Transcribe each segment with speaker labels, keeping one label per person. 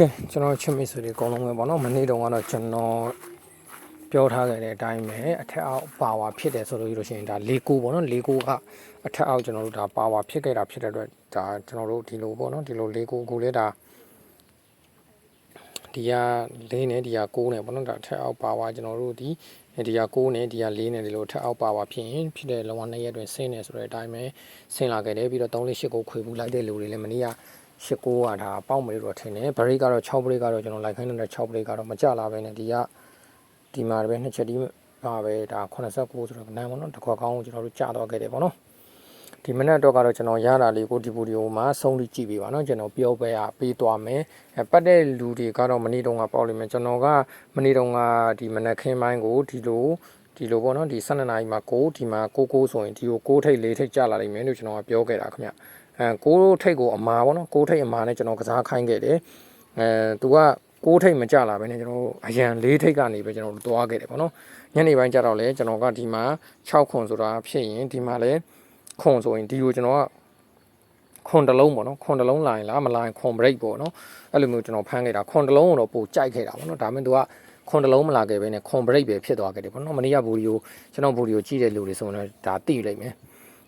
Speaker 1: ကဲကျွန်တော်ချစ်မိတ်ဆွေတွေအကုန်လုံးပဲပေါ့နော်မနေ့တုန်းကတော့ကျွန်တော်ပြောထားခဲ့တဲ့အတိုင်းပဲအထက်အောက်ပါဝါဖြစ်တယ်ဆိုလို့ရှိရင်ဒါ၄ကိုပေါ့နော်၄ကိုကအထက်အောက်ကျွန်တော်တို့ဒါပါဝါဖြစ်ခဲ့တာဖြစ်တဲ့အတွက်ဒါကျွန်တော်တို့ဒီလိုပေါ့နော်ဒီလို၄ကိုကိုလေးဒါဒီက၄နဲ့ဒီက9နဲ့ပေါ့နော်ဒါအထက်အောက်ပါဝါကျွန်တော်တို့ဒီဒီက9နဲ့ဒီက4နဲ့ဒီလိုထက်အောက်ပါဝါဖြစ်ရင်ဖြစ်တဲ့လောကနှစ်ရက်တွင်ဆင်းနေဆိုတဲ့အတိုင်းပဲဆင်းလာခဲ့တယ်ပြီးတော့3လေး8ကိုခွေပူလိုက်တဲ့လူတွေလည်းမနေ့က ရှစ်ကိုကဒါပေါက်မလို့တော့ထင်တယ်ဘရိတ်ကတော့6ဘရိတ်ကတော့ကျွန်တော်လိုက်ခိုင်းနေတဲ့6ဘရိတ်ကတော့မကြလာပဲနဲ့ဒီကဒီမှာပဲနှစ်ချက်ဒီပါပဲဒါ89ဆိုတော့နိုင်ပါတော့တစ်ခွက်ကောင်းကိုကျွန်တော်တို့ကြာတော့ခဲ့တယ်ပေါ့နော်ဒီမနက်တော့ကတော့ကျွန်တော်ရတာလေးကိုဒီဗီဒီယိုမှာဆုံးဖြတ်ကြည့်ပေးပါနော်ကျွန်တော်ပြောပေးရပေးသွားမယ်အဲပတ်တဲ့လူတွေကတော့မနေ့တုန်းကပေါက်လိမ့်မယ်ကျွန်တော်ကမနေ့တုန်းကဒီမနက်ခင်းပိုင်းကိုဒီလိုဒီလိုပေါ့နော်ဒီ12နာရီမှာ6ဒီမှာ6 6ဆိုရင်ဒီကို6ထိပ်4ထိပ်ကြာလာလိမ့်မယ်လို့ကျွန်တော်ကပြောခဲ့တာခင်ဗျ အဲ6ထိပ်ကိုအမာပေါ့နော်6ထိပ်အမာနဲ့ကျွန်တော်ကစားခိုင်းခဲ့တယ်အဲသူက6ထိပ်မကြလာပဲねကျွန်တော်တို့အရန်4ထိပ်ကနေပဲကျွန်တော်တို့တွားခဲ့တယ်ပေါ့နော်ညနေပိုင်းကျတော့လေကျွန်တော်ကဒီမှာ6ခွန်ဆိုတာဖြစ်ရင်ဒီမှာလည်းခွန်ဆိုရင်ဒီကိုကျွန်တော်ကခွန်တစ်လုံးပေါ့နော်ခွန်တစ်လုံးလာရင်လားမလာရင်ခွန် break ပေါ့နော်အဲ့လိုမျိုးကျွန်တော်ဖမ်းခဲ့တာခွန်တစ်လုံးကိုတော့ပိုကြိုက်ခဲ့တာပေါ့နော်ဒါပေမဲ့သူကခွန်တစ်လုံးမလာခဲ့ပဲနဲ့ခွန် break ပဲဖြစ်သွားခဲ့တယ်ပေါ့နော်မနေ့ကဗီဒီယိုကျွန်တော်ဗီဒီယိုကြည့်တဲ့လူတွေဆိုရင်တော့ဒါသိလိုက်မယ်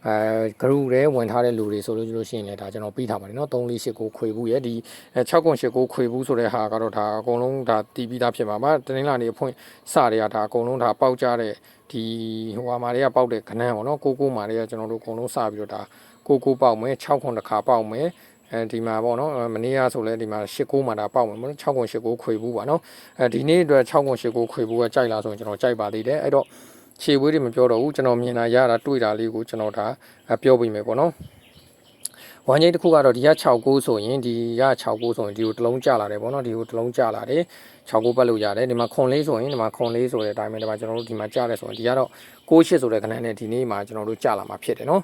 Speaker 1: အဲဂရုရဲဝင်ထားတဲ့လူတွေဆိုလို့လို့ရှိရင်လည်းဒါကျွန်တော်ပြီးထားပါတယ်เนาะ3 4 8ကိုခွေဘူးရဲ့ဒီ6ကုန်8ကိုခွေဘူးဆိုတဲ့ဟာကတော့ဒါအကုန်လုံးဒါတီးပြီးသားဖြစ်ပါမှာတနင်္လာနေ့အဖွင့်စတွေကဒါအကုန်လုံးဒါပေါက်ကြတဲ့ဒီဟိုဟာမာတွေကပေါက်တဲ့ခဏန်းပေါ့เนาะကိုကိုမာတွေကကျွန်တော်တို့အကုန်လုံးစပြီးတော့ဒါကိုကိုပေါက်မယ်6ခွန်တစ်ခါပေါက်မယ်အဲဒီမှာပေါ့နော်မနေ့ကဆိုလဲဒီမှာ၈ကိုမှာဒါပေါက်မယ်ပေါ့နော်6ခွန်8ကိုခွေဘူးပါနော်အဲဒီနေ့အတွက်6ခွန်8ကိုခွေဘူးကကြိုက်လာဆိုရင်ကျွန်တော်ကြိုက်ပါသေးတယ်အဲ့တော့ ခြေဝေးတွေမပြောတော့ဘူးကျွန်တော်မြင်တာရတာတွေ့တာလေးကိုကျွန်တော်ဒါပြောပြမယ်ပေါ့နော်ဝမ်းကြီးတစ်ခုကတော့ဒီက6ကိုဆိုရင်ဒီက6ကိုဆိုရင်ဒီကိုတစ်လုံးကျလာတယ်ပေါ့နော်ဒီကိုတစ်လုံးကျလာတယ်6ကိုပတ်လို့ရတယ်ဒီမှာခွန်လေးဆိုရင်ဒီမှာခွန်လေးဆိုတဲ့အတိုင်းပဲဒီမှာကျွန်တော်တို့ဒီမှာကျတယ်ဆိုရင်ဒီကတော့6ရှစ်ဆိုတဲ့ခဏနဲ့ဒီနေ့မှာကျွန်တော်တို့ကျလာမှာဖြစ်တယ်နော်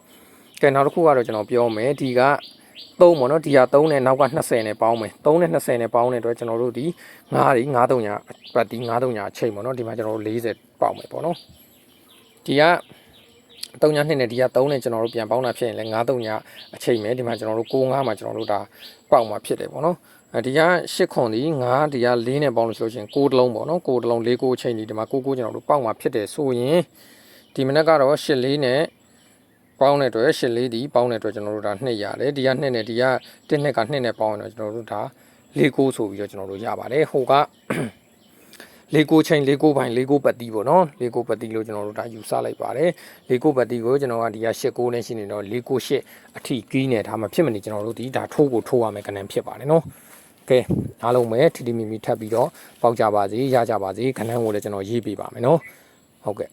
Speaker 1: ကဲနောက်တစ်ခုကတော့ကျွန်တော်ပြောမယ်ဒီက3ပေါ့နော်ဒီဟာ3နဲ့နောက်က20နဲ့ပေါင်းမယ်3နဲ့20နဲ့ပေါင်းတဲ့အတွက်ကျွန်တော်တို့ဒီ9ဒီ9 3ညာပတ်ဒီ9 3ညာအချိန်ပေါ့နော်ဒီမှာကျွန်တော်တို့40ပေါက်မယ်ပေါ့နော် ဒီက3ညာ2နဲ့ဒီက3နဲ့ကျွန်တော်တို့ပြန်ပေါင်းတာဖြစ်ရင်လည်း9 3ညာအချိန်ပဲဒီမှာကျွန်တော်တို့9 9မှာကျွန်တော်တို့ဒါပေါက်မှာဖြစ်တယ်ပေါ့နော်အဲဒီက8ခွန်ဒီ9ဒီက4နဲ့ပေါင်းလို့ဆိုလို့ရှိရင်6တလုံးပေါ့နော်6တလုံး4 9အချိန်ဒီဒီမှာ6 9ကျွန်တော်တို့ပေါက်မှာဖြစ်တယ်ဆိုရင်ဒီမနက်ကတော့8 4နဲ့ပေါင်းတဲ့အတွက်ရှစ်လေးဒီပေါင်းတဲ့အတွက်ကျွန်တော်တို့ဒါနှစ်ရတယ်ဒီကနှစ်နဲ့ဒီကတစ်နှစ်ကနှစ်နဲ့ပေါင်းရင်တော့ကျွန်တော်တို့ဒါလေးကိုဆိုပြီးတော့ကျွန်တော်တို့ရပါတယ်ဟိုက လေးကိုချိန်လေးကိုပိုင်းလေးကိုပတ်တီးပေါ့နော်လေးကိုပတ်တီးလို့ကျွန်တော်တို့ဒါယူဆလိုက်ပါတယ်လေးကိုပတ်တီးကိုကျွန်တော်ကဒီကရှစ်ကိုနဲ့ရှိနေတော့လေးကိုရှစ်အထီကီးနဲ့ဒါမှဖြစ်မနေကျွန်တော်တို့ဒီဒါထိုးကိုထိုးရမယ်ကဏ္ဍဖြစ်ပါတယ်နော်ကဲအားလုံးပဲထီထီမီမီထပ်ပြီးတော့ပေါက်ကြပါစေရကြပါစေခဏကိုလည်းကျွန်တော်ရေးပေးပါမယ်နော်ဟုတ်ကဲ့